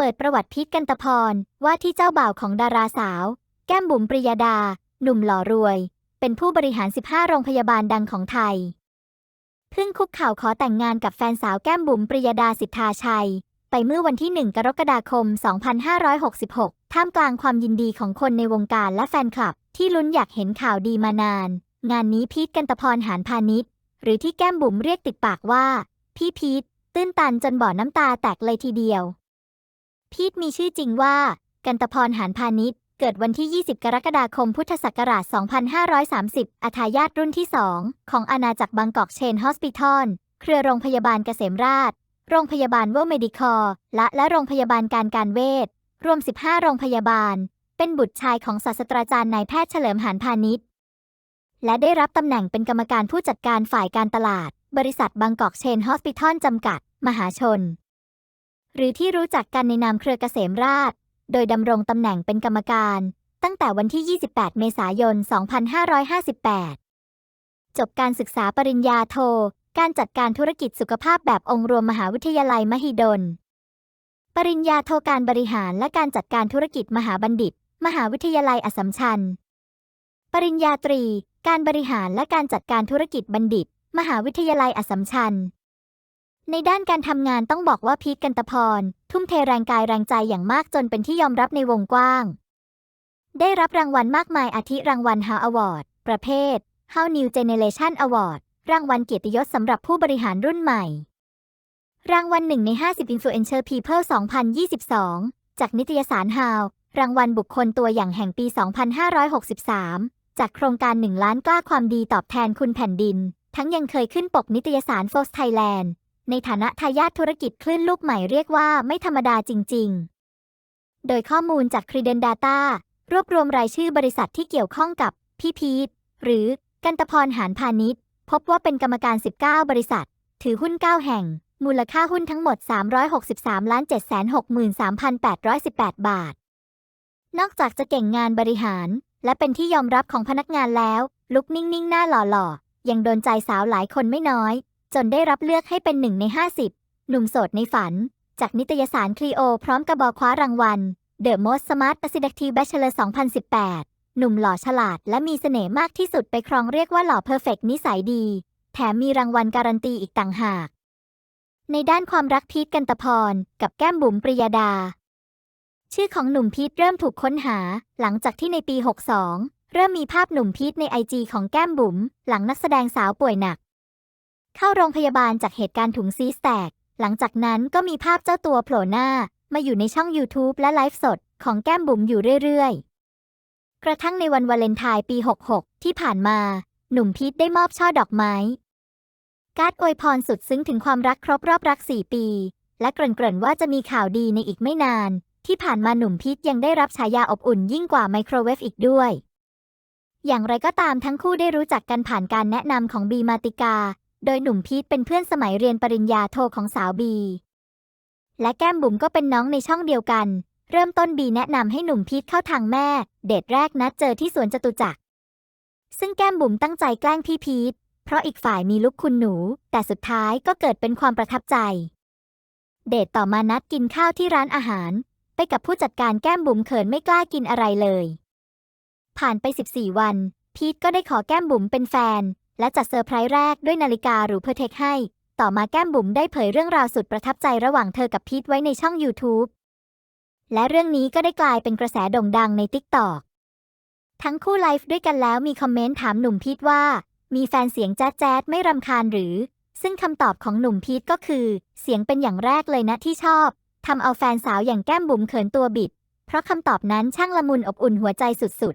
เปิดประวัติพีทกันตะพร ว่าที่เจ้าบ่าวของดาราสาว แก้มบุ๋มปริยดา หนุ่มหล่อรวย เป็นผู้บริหาร 15 โรงพยาบาลดังของไทย เพิ่งคุกเข่าวขอแต่งงานกับแฟนสาวแก้มบุ๋มปริยดาสิทธาชัย ไปเมื่อวันที่ 1 กรกฎาคม 2566 ท่ามกลางความยินดีของคนในวงการและแฟนคลับ ที่ลุ้นอยากเห็นข่าวดีมานาน งานนี้พีทกันตะพรหานพาณิชย์หรือที่แก้มบุ๋มเรียกติดปากว่า พี่พีทตื้นตันจนบ่อน้ำตาแตกเลยทีเดียว พีทมีชื่อจริงว่า กันตพรหานพาณิชย์ เกิดวันที่ 20 กรกฎาคม พุทธศักราช 2530 อาทายาทรุ่นที่ 2 ของอาณาจักรบางกอกเชนฮอสปิทอล เครือโรงพยาบาลเกษมราช โรงพยาบาลเวอร์เมดิคอร์และและโรงพยาบาลการการเวช รวม 15 โรงพยาบาล เป็นบุตรชายของศาสตราจารย์นายแพทย์เฉลิมหานพาณิชย์ และได้รับตำแหน่งเป็นกรรมการผู้จัดการฝ่ายการตลาด บริษัทบางกอกเชนฮอสปิทอลจำกัด มหาชน หรือที่รู้จักกันในนามเครือเกษมราช โดยดำรงตำแหน่งเป็นกรรมการ ตั้งแต่วันที่ 28 เมษายน 2558 จบการศึกษาปริญญาโท การจัดการธุรกิจสุขภาพแบบองค์รวมมหาวิทยาลัยมหิดล ปริญญาโทการบริหารและการจัดการธุรกิจมหาบัณฑิต มหาวิทยาลัยอสัมชัญ ปริญญาตรี การบริหารและการจัดการธุรกิจบัณฑิต มหาวิทยาลัยอสสัมชัญ ในด้านการทำงานต้องบอกว่าพีทกันตพร ทุ่มเทแรงกายแรงใจอย่างมากจนเป็นที่ยอมรับในวงกว้าง ได้รับรางวัลมากมายอาทิรางวัล How Award ประเภท How New Generation Award รางวัลเกียรติยศสำหรับผู้บริหารรุ่นใหม่ รางวัลหนึ่งใน 50 Influencer People 2022 จากนิตยสาร How รางวัลบุคคลตัวอย่างแห่งปี 2563 จากโครงการ 1 ล้านกล้าความดีตอบแทนคุณแผ่นดิน ทั้งยังเคยขึ้นปกนิตยสาร Forbes Thailand ในฐานะทายาทธุรกิจคลื่นลูกใหม่เรียกว่าไม่ธรรมดาจริง ๆ โดยข้อมูลจาก Creden Data รวบรวมรายชื่อบริษัทที่เกี่ยวข้องกับพี่พีทหรือกันตพรหานพาณิชย์ พบว่าเป็นกรรมการ 19 บริษัท ถือหุ้น 9 แห่ง มูลค่าหุ้นทั้งหมด 363 763,818 บาท นอกจากจะเก่งงานบริหาร และเป็นที่ยอมรับของพนักงานแล้ว ลุกนิ่งๆ หน้าหล่อๆ ยังโดนใจสาวหลายคนไม่น้อย จนได้รับเลือกให้เป็นหนึ่งใน 50 หนุ่มโสดในฝัน จากนิตยสารคลีโอพร้อมกับบอคว้ารางวัล The Most Smart Seductive Bachelor 2018 หนุ่มหล่อฉลาดและมีเสน่ห์มากที่สุดไปครองเรียกว่าหล่อเพอร์เฟกนิสัยดี แถมมีรางวัลการันตีอีกต่างหาก ในด้านความรักพีทกันตพร กับแก้มบุ๋มปริยดา ชื่อของหนุ่มพีทเริ่มถูกค้นหา หลังจากที่ในปี 62 เริ่มมีภาพหนุ่มพีทในไอจีของแก้มบุ๋มหลังนักแสดงสาวป่วยหนัก เข้าโรงพยาบาลจากเหตุการณ์ถุงซีสแตก หลังจากนั้นก็มีภาพเจ้าตัวโผล่หน้า มาอยู่ในช่อง YouTube และไลฟ์สด ของแก้มบุ๋มอยู่เรื่อยๆ กระทั่งในวันวาเลนไทน์ปี 66 ที่ผ่านมา หนุ่มพีทได้มอบช่อดอกไม้ การ์ดอวยพรสุดซึ้งถึงความรักครบรอบรัก 4 ปี และเกริ่นๆว่าจะมีข่าวดีในอีกไม่นาน ที่ผ่านมาหนุ่มพีทยังได้รับฉายาอบอุ่นยิ่งกว่าไมโครเวฟอีกด้วยอย่างไรก็ตามทั้งคู่ได้รู้จักกันผ่านการแนะนำของบีมาติกา โดยหนุ่มพีทเป็นเพื่อนสมัยเรียนปริญญาโทของสาวบี และแก้มบุ๋มก็เป็นน้องในช่องเดียวกัน เริ่มต้นบีแนะนำให้หนุ่มพีทเข้าทางแม่ เดทแรกนัดเจอที่สวนจตุจักร ซึ่งแก้มบุ๋มตั้งใจแกล้งพี่พีทเพราะอีกฝ่ายมีลุกคุณหนู แต่สุดท้ายก็เกิดเป็นความประทับใจ เดทต่อมานัดกินข้าวที่ร้านอาหาร ไปกับผู้จัดการแก้มบุ๋มเขินไม่กล้ากินอะไรเลย ผ่านไป 14 วัน พีทก็ได้ขอแก้มบุ๋มเป็นแฟน และจัดเซอร์ไพรส์แรกด้วยนาฬิกาหรูเพอร์เทคให้ ต่อมาแก้มบุ๋มได้เผยเรื่องราวสุดประทับใจระหว่างเธอกับพีทไว้ในช่อง YouTube และเรื่องนี้ก็ได้กลายเป็นกระแสโด่งดังใน TikTok ทั้งคู่ไลฟ์ด้วยกันแล้วมีคอมเมนต์ถามหนุ่มพีทว่า มีแฟนเสียงแจ๊ดแจ๊ดไม่รำคาญหรือ ซึ่งคำตอบของหนุ่มพีทก็คือ เสียงเป็นอย่างแรกเลยนะที่ชอบทำเอาแฟนสาวอย่างแก้มบุ๋มเขินตัวบิด เพราะคำตอบนั้นช่างละมุนอบอุ่นหัวใจสุด